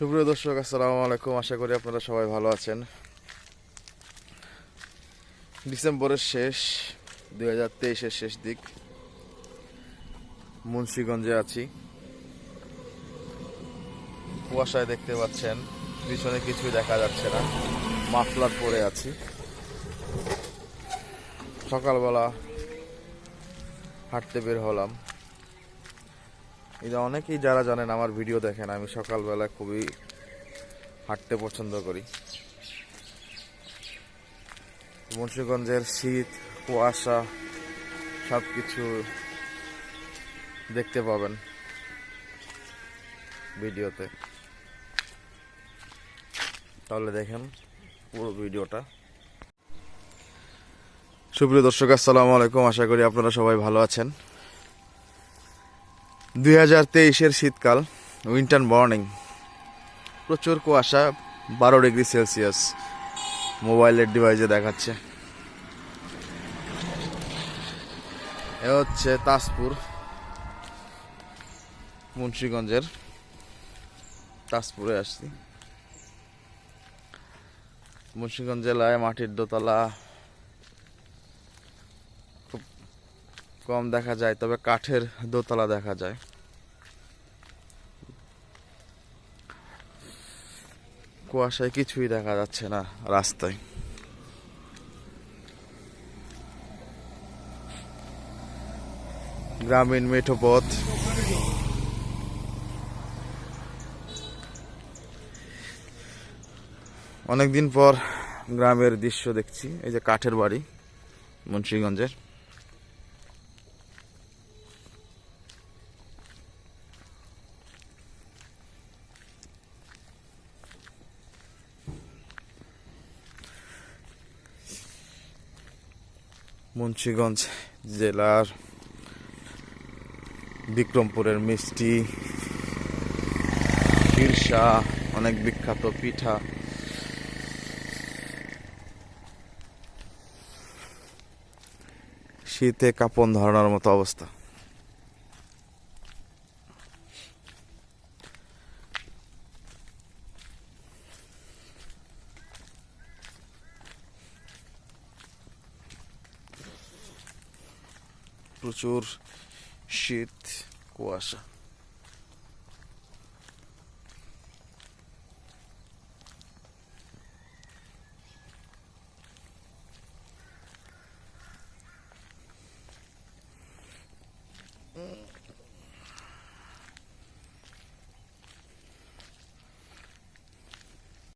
সুপ্রিয় দর্শক, আসসালামু আলাইকুম। আশা করি আপনারা সবাই ভালো আছেন। ডিসেম্বরের শেষ, দুই হাজার তেইশের শেষ দিক, মুন্সীগঞ্জে আছি। কুয়াশায় দেখতে পাচ্ছেন, পিছনে কিছুই দেখা যাচ্ছে না। মাফলার পরে আছি। সকালবেলা হাঁটতে বের হলাম। এটা অনেকেই যারা জানেন, আমার ভিডিও দেখেন, আমি সকালবেলা খুবই হাঁটতে পছন্দ করি। মুন্সিগঞ্জের শীত, কুয়াশা সব কিছু দেখতে পাবেন ভিডিওতে। তাহলে দেখেন পুরো ভিডিওটা। সুপ্রিয় দর্শক, আসসালামু আলাইকুম। আশা করি আপনারা সবাই ভালো আছেন। দুই হাজার তেইশের শীতকাল উইন্টার মর্নিং প্রচুর কুয়াশা, বারো ডিগ্রি সেলসিয়াস। মোবাইলের ডিভাইসে দেখাচ্ছে। এ হচ্ছে তাজপুর, মুন্সীগঞ্জের। তাজপুরে আসছি। মুন্সীগঞ্জ জেলায় মাটির দোতলা কম দেখা যায়, তবে কাঠের দোতলা দেখা যায়। কুয়াশায় কিছুই দেখা যাচ্ছে না রাস্তায়। গ্রামীণ মেঠো পথ অনেকদিন পর গ্রামের দৃশ্য দেখছি, এই যে কাঠের বাড়ি মুন্সীগঞ্জের। মুন্সীগঞ্জ জেলার বিক্রমপুরের মিষ্টি শীর্ষা অনেক বিখ্যাত পিঠা। শীতে কাপন ধরানোর মতো অবস্থা। প্রচুর শীত কুয়াশা।